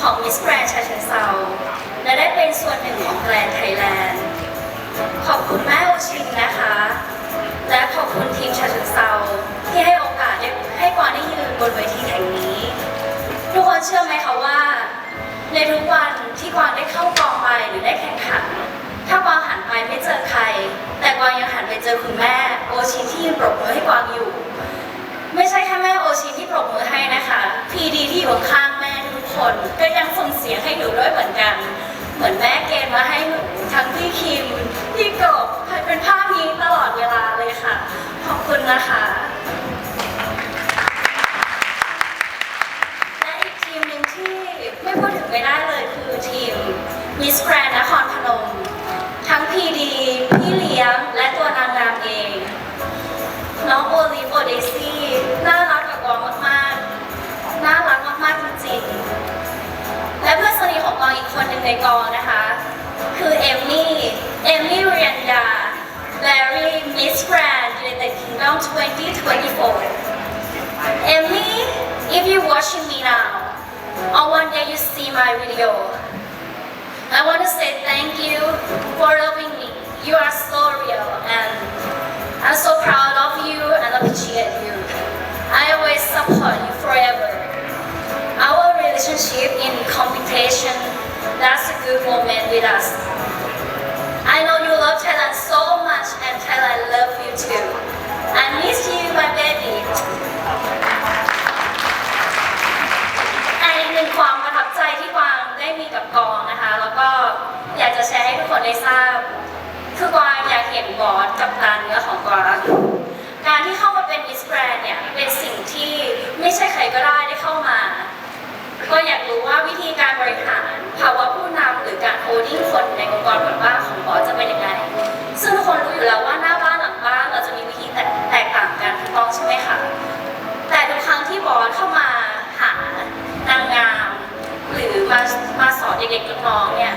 ของมิสแกรนชาเชิงเซาและได้เป็นส่วนหนึ่งของแกรนไทยแลนด์ ขอบคุณแม่โอชินนะคะ และขอบคุณทีมชาเชิงเซาที่ให้โอกาสให้กวางได้ยืนบนเวทีแห่งนี้ ทุกคนเชื่อไหมคะว่า ในทุกวันที่กวางได้เข้ากองไปหรือได้แข่งขัน ถ้ากวางหันไปไม่เจอใคร แต่กวางยังหันไปเจอคุณแม่โอชินที่ยืนปรบมือให้กวางอยู่ ไม่ใช่แค่แม่โอชินที่ปรบมือให้นะคะ พีดีที่อยู่ข้าง คนก็ยังส่งเสียงให้หนูด้วยเหมือนกัน เหมือนแม่เกณฑ์มาให้หนูทั้งพี่คิมพี่กบเป็นภาพนี้ตลอดเวลาเลยค่ะ ขอบคุณนะคะและอีกทีมหนึ่งที่ไม่พูดถึงไม่ได้เลยคือทีมมิสแกรนนครพนม ทั้งพีดีพี่เลี้ยงและตัวนางงามเอง น้องโอลิฟโอเดซี่ คนหนึ่งในกองนะคะ คือเอมมี่ เอมมี่เรียนดาแลรี่มิสแกรนด์ United Kingdom 2024 Emmy, if you're watching me now, or one day you see my video, I want to say that's a good moment with us. I know you love Thailand so much and Thailand love you too. I miss you, my baby. แต่อีกหนึ่งความประทับใจที่กวางได้มีกับกองนะคะ แล้วก็อยากจะแชร์ให้ทุกคนได้ทราบ คือกวางอยากเห็นบอสกับตาเนื้อของกวาง การที่เข้ามาเป็นมิสแกรนเนี่ย เป็นสิ่งที่ไม่ใช่ใครก็ได้ น้องเนี่ย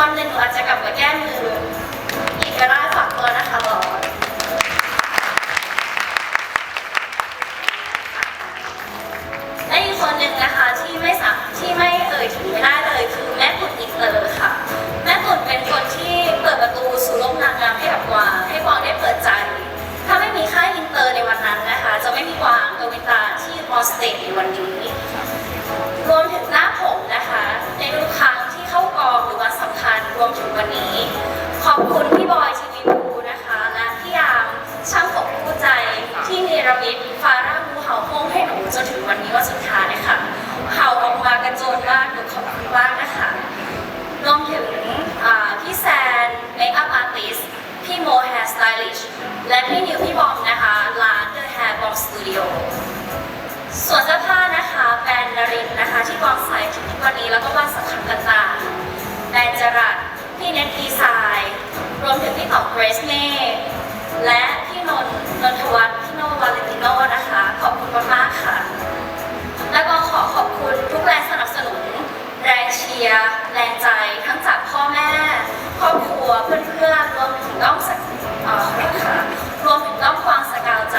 วันหนึ่งหนูอาจจะกลับมาแก้มืออีกก็ได้ จนถึงวันนี้วันสุดท้ายค่ะเห่าออกมากระโจนมากหนูขอบคุณมากนะคะรวมถึงพี่แซนเมคอัพอาร์ติสพี่โมแฮร์สไตลิชและพี่นิวพี่บอมนะคะร้าน The Hair Bomb Studio ส่วนเสื้อผ้านะคะแบรนด์นารินนะคะ ที่กองใส่ถึงทุกวันนี้แล้วก็วันสำคัญต่างๆแบรนด์จรัสพี่เน็ตดีไซน์รวมถึงพี่ต๋อเกรซเม่และพี่นนท์นนทวั สักเอ่อขอโทษค่ะรวมถึงน้องควางสกาวใจ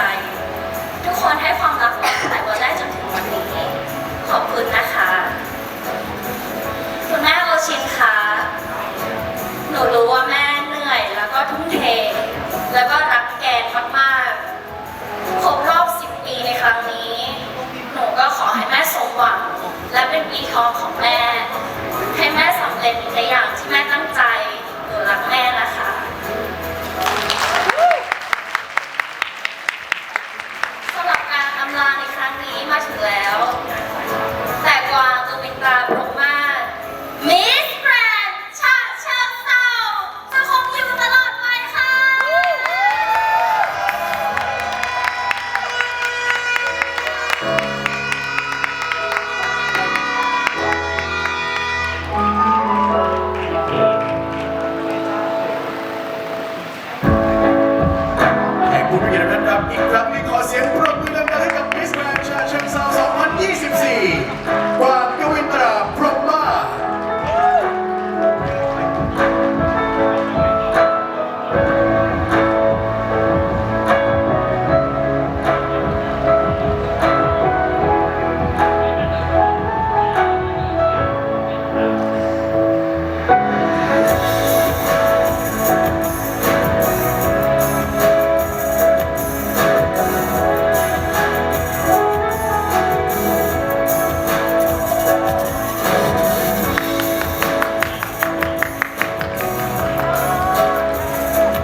ทุกคนให้ความรักตั้งแต่วันแรกจนถึงวันนี้ ขอบคุณนะคะ คุณแม่โอชินคะหนูรู้ว่าแม่เหนื่อยแล้วก็ทุ่มเท แล้วก็รักแกนมากๆครบรอบ 10 ปีในครั้งนี้ หนูก็ขอให้แม่สมหวัง และเป็นปีทองของแม่